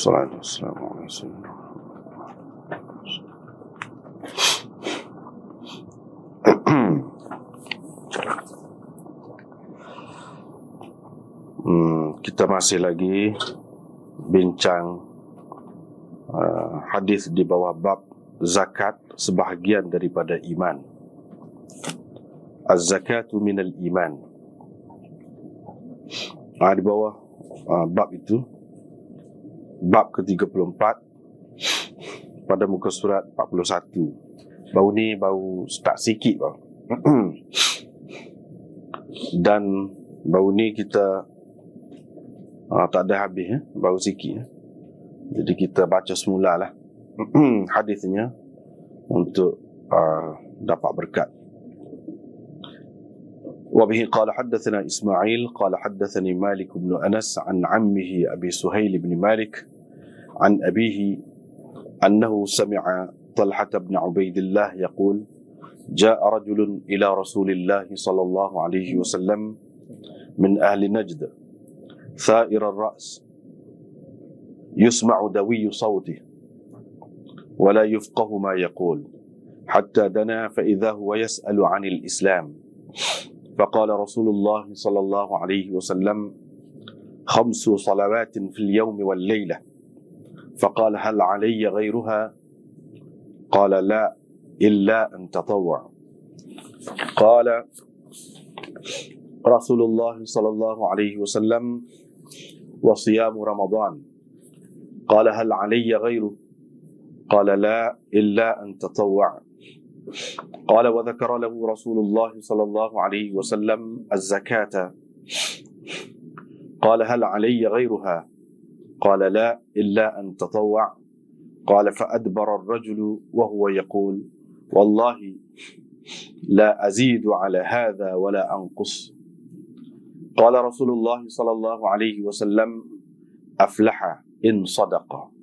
الصلاة والسلام على سيدنا Hmm, kita masih lagi bincang uh, hadis di bawah bab zakat sebahagian daripada iman. Az-zakatu minal iman. Ah, di bawah uh, bab itu bab ke-34 pada muka surat 41. Baru ni baru start sikit bang. Dan baru ni kita uh, tak ada habis ya, baru sikit ya. Jadi kita baca semula lah hadisnya untuk uh, dapat berkat. وبه قال حدثنا إسماعيل قال حدثني مالك بن أنس عن عمه أبي سهيل بن مالك عن أبيه أنه سمع طلحة بن عبيد الله يقول جاء رجل إلى رسول الله صلى الله عليه وسلم من أهل نجد ثائر الرأس يسمع دوي صوته ولا يفقه ما يقول حتى دنا فإذا هو يسأل عن الإسلام. فقال رسول الله صلى الله عليه وسلم خمس صلوات في اليوم والليلة. فقال هل علي غيرها؟ قال لا إلا أن تطوع. قال رسول الله صلى الله عليه وسلم وصيام رمضان. قال هل علي غيره؟ قال لا إلا أن تطوع. قال وذكر له رسول الله صلى الله عليه وسلم الزكاة. قال هل علي غيرها؟ قال لا إلا أن تطوع. قال فأدبر الرجل وهو يقول والله لا أزيد على هذا ولا أنقص. قال رسول الله صلى الله عليه وسلم أفلح إن صدق.